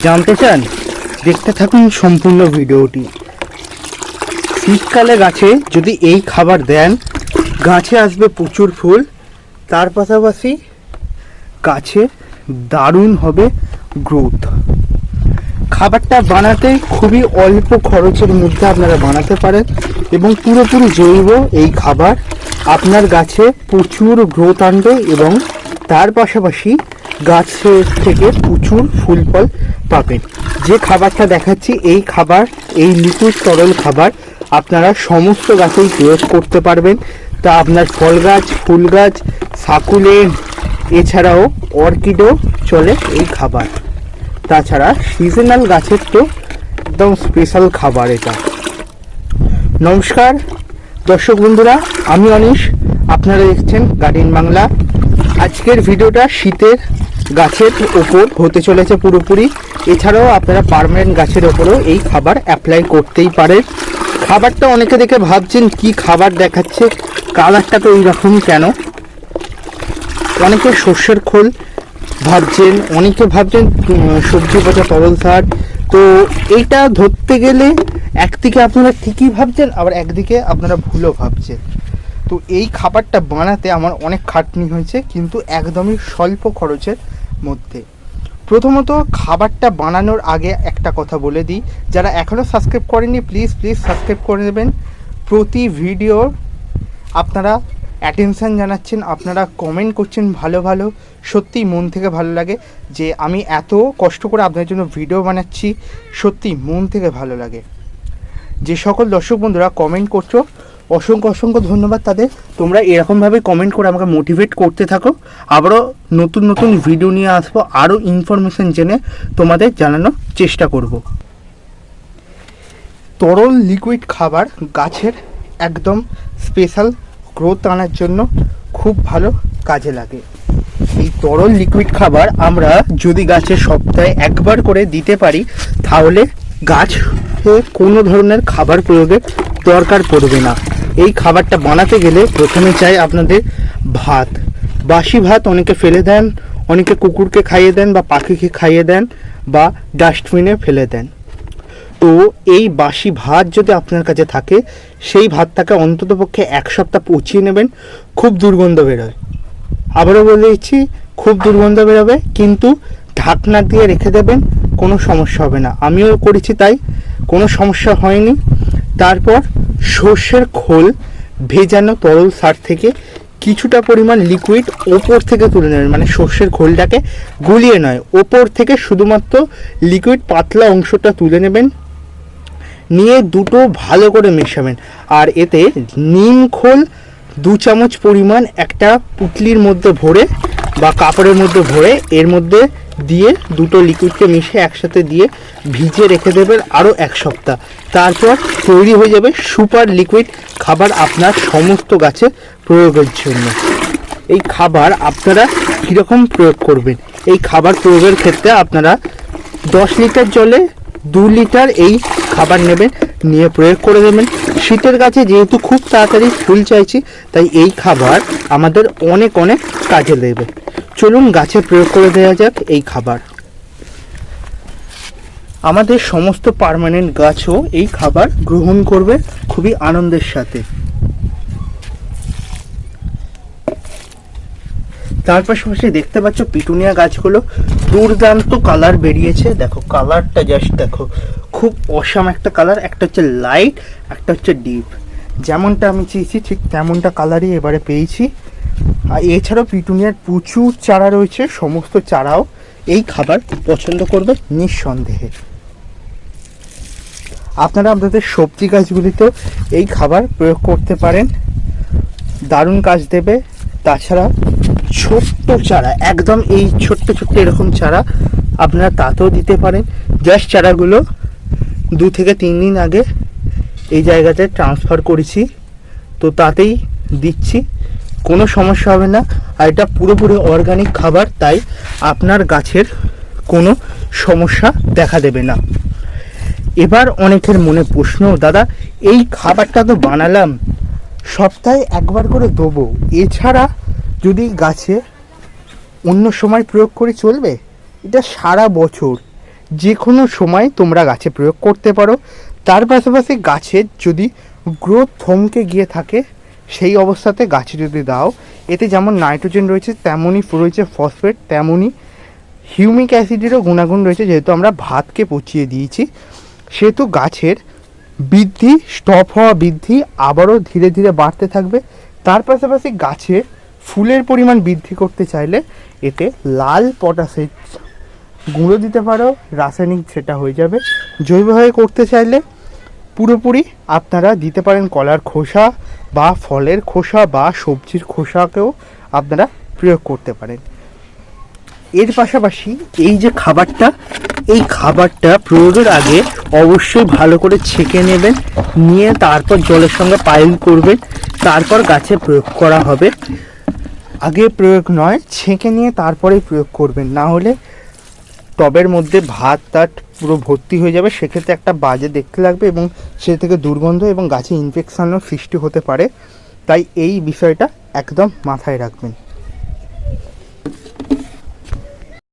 জানতে চান, দেখতে থাকুন সম্পূর্ণ ভিডিওটি। শীতকালে গাছে যদি এই খাবার দেন, গাছে আসবে প্রচুর ফুল। তার পাশাপাশি গাছে দারুণ হবে গ্রোথ খাবারটা বানাতে খুবই অল্প খরচের মধ্যে আপনারা বানাতে পারেন এবং পুরোপুরি জৈব এই খাবার আপনার গাছে প্রচুর গ্রোথ আনবে এবং তার পাশাপাশি গাছের থেকে প্রচুর ফুল ফল পাবেন। যে খাবারটা দেখাচ্ছি, এই খাবার, এই লিকুইড তরল খাবার আপনারা সমস্ত গাছেই প্রয়োগ করতে পারবেন। তা আপনার ফল গাছ, ফুল গাছ সাকুলেন এছাড়াও অর্কিডও চলে এই খাবার। তাছাড়া সিজনাল গাছের তো একদম স্পেশাল খাবার এটা। নমস্কার, দর্শক বন্ধুরা, আমি অনিশ, আপনারা দেখছেন গার্ডেন বাংলা। আজকের ভিডিওটা শীতের গাছের ওপর হতে চলেছে পুরোপুরি। এছাড়াও আপনারা পার্মানেন্ট গাছের ওপরেও এই খাবার অ্যাপ্লাই করতেই পারেন। খাবারটা অনেকে দেখে ভাবছেন, কি খাবার দেখাচ্ছে? কালারটা তো এইরকম কেন? অনেকে সর্ষের খোল ভাবছেন, অনেকে ভাবছেন সবজি পচা তরল সার। তো এইটা ধরতে গেলে একদিকে আপনারা ঠিকই ভাবছেন, আবার একদিকে আপনারা ভুলও ভাবছেন। তো এই খাবারটা বানাতে আমার অনেক খাটনি হয়েছে, কিন্তু একদমই স্বল্প খরচের মধ্যে। প্রথমত খাবারটা বানানোর আগে একটা কথা বলে দিই, যারা এখনও সাবস্ক্রাইব করেনি প্লিজ প্লিজ সাবস্ক্রাইব করে নেবেন। প্রতি ভিডিওর আপনারা অ্যাটেনশান জানাচ্ছেন, আপনারা কমেন্ট করছেন ভালো ভালো, সত্যিই মন থেকে ভালো লাগে যে আমি এত কষ্ট করে আপনাদের জন্য ভিডিও বানাচ্ছি সত্যি মন থেকে ভালো লাগে। যে সকল দর্শক বন্ধুরা কমেন্ট করছ অসংখ্য অসংখ্য ধন্যবাদ তাদের। তোমরা এরকমভাবে কমেন্ট করে আমাকে মোটিভেট করতে থাকো। আবারও নতুন নতুন ভিডিও নিয়ে আসব। আরও ইনফরমেশন জেনে তোমাদের জানানোর চেষ্টা করব। তরল লিকুইড খাবার গাছের একদম স্পেশাল গ্রোথ আনার জন্য খুব ভালো কাজে লাগে। এই তরল লিকুইড খাবার আমরা যদি গাছে সপ্তাহে একবার করে দিতে পারি, তাহলে গাছ কোনো ধরনের খাবার প্রয়োগের দরকার পড়বে না। এই খাবারটা বানাতে গেলে প্রথমে চাই আপনাদের ভাত। বাসি ভাত অনেকে ফেলে দেন, অনেকে কুকুরকে খাইয়ে দেন বা পাখিকে খাইয়ে দেন বা ডাস্টবিনে ফেলে দেন। তো এই বাসি ভাত যদি আপনার কাছে থাকে, সেই ভাতটাকে অন্ততপক্ষে এক সপ্তাহ পচিয়ে নেবেন, খুব দুর্গন্ধ বেরোয়। আবারও বলে দিচ্ছি, খুব দুর্গন্ধ বেরোবে, কিন্তু ঢাকনা দিয়ে রেখে দেবেন, কোনো সমস্যা হবে না। আমিও করেছি তাই, কোনো সমস্যা হয়নি। তারপর সর্ষের খোল ভেজানো তরল সার থেকে কিছুটা পরিমাণ লিকুইড ওপর থেকে তুলে নেবেন। মানে সর্ষের খোলটাকে গুলিয়ে নয়, ওপর থেকে শুধুমাত্র লিকুইড পাতলা অংশটা তুলে নেবেন। নিয়ে দুটো ভালো করে মেশাবেন। আর এতে নিম খোল দু চামচ পরিমাণ একটা পুটলির মধ্যে ভরে বা কাপড়ের মধ্যে ভরে এর মধ্যে দিয়ে দুটো লিকুইডকে মিশে একসাথে দিয়ে ভিজে রেখে দেবেন আরও এক সপ্তাহ। তারপর তৈরি হয়ে যাবে সুপার লিকুইড খাবার আপনার সমস্ত গাছে প্রয়োগের জন্য। এই খাবার আপনারা কীরকম প্রয়োগ করবেন? এই খাবার প্রয়োগের ক্ষেত্রে আপনারা দশ লিটার জলে দু লিটার এই খাবার নেবেন। নিয়ে প্রয়োগ করে দেবেন। শীতের গাছে যেহেতু খুব তাড়াতাড়ি ফুল চাইছি, তাই এই খাবার আমাদের অনেক অনেক কাজে দেবে। চলুন গাছে প্রয়োগ করে দেওয়া যাক এই খাবার। আমাদের সমস্ত পার্মানেন্ট গাছও এই খাবার গ্রহণ করবে খুবই আনন্দের সাথে। তার পাশাপাশি দেখতে পাচ্ছ, পিটুনিয়া গাছগুলো দুর্দান্ত কালার বেরিয়েছে। দেখো কালারটা জাস্ট দেখো। খুব অসাম একটা কালার একটা হচ্ছে লাইট একটা হচ্ছে ডিপ যেমনটা আমি চেয়েছি, ঠিক তেমনটা কালারই এবারে পেয়েছি। আর এছাড়াও পিটুনিয়ার প্রচুর চারা রয়েছে, সমস্ত চারাও এই খাবার পছন্দ করবে নিঃসন্দেহে। আপনারা আপনাদের সবজি গাছগুলিতেও এই খাবার প্রয়োগ করতে পারেন। দারুণ কাজ দেবে। তাছাড়া ছোট্ট চারা, একদম এই ছোট্ট ছোট্ট এরকম চারা আপনারা তাতেও দিতে পারেন। জাস্ট চারাগুলো দু থেকে তিন দিন আগে এই জায়গাতে ট্রান্সফার করেছি। তো তাতেই দিচ্ছি, কোনো সমস্যা হবে না। আর এটা পুরোপুরি অর্গানিক খাবার, তাই আপনার গাছের কোনো সমস্যা দেখা দেবে না। এবার অনেকের মনে প্রশ্ন, দাদা, এই খাবারটা তো বানালাম, সপ্তাহে একবার করে দেবো। এছাড়া যদি গাছে অন্য সময় প্রয়োগ করে চলবে, এটা সারা বছর যে কোনো সময় তোমরা গাছে প্রয়োগ করতে পারো। তার পাশাপাশি গাছের যদি গ্রোথ থমকে গিয়ে থাকে, সেই অবস্থাতে গাছে যদি দাও, এতে যেমন নাইট্রোজেন রয়েছে, তেমনই রয়েছে ফসফেট, তেমনই হিউমিক অ্যাসিডেরও গুণাগুণ রয়েছে, যেহেতু আমরা ভাতকে পচিয়ে দিয়েছি। সেহেতু গাছের বৃদ্ধি, স্টপ হওয়া বৃদ্ধি আবারও ধীরে ধীরে বাড়তে থাকবে। তার পাশাপাশি গাছে ফুলের পরিমাণ বৃদ্ধি করতে চাইলে এতে লাল পটাশের গুঁড়ো দিতে পারো, রাসায়নিক সেটা হয়ে যাবে। জৈবভাবে করতে চাইলে পুরোপুরি আপনারা দিতে পারেন কলার খোসা বা ফলের খোসা বা সবজির খোসাকেও আপনারা প্রয়োগ করতে পারেন। এর পাশাপাশি এই যে খাবারটা, এই খাবারটা প্রয়োগের আগে অবশ্যই ভালো করে ছেঁকে নেবেন, নিয়ে তারপর জলের সঙ্গে পাইল করবেন, তারপর গাছে প্রয়োগ করা হবে। আগে প্রয়োগ নয়, ছেঁকে নিয়ে তারপরেই প্রয়োগ করবেন, না হলে টবের মধ্যে ভাত টাট পুরো ভর্তি হয়ে যাবে। সেক্ষেত্রে একটা বাজে দেখতে লাগবে এবং সে থেকে দুর্গন্ধ এবং গাছে ইনফেকশানও সৃষ্টি হতে পারে। তাই এই বিষয়টা একদম মাথায় রাখবেন।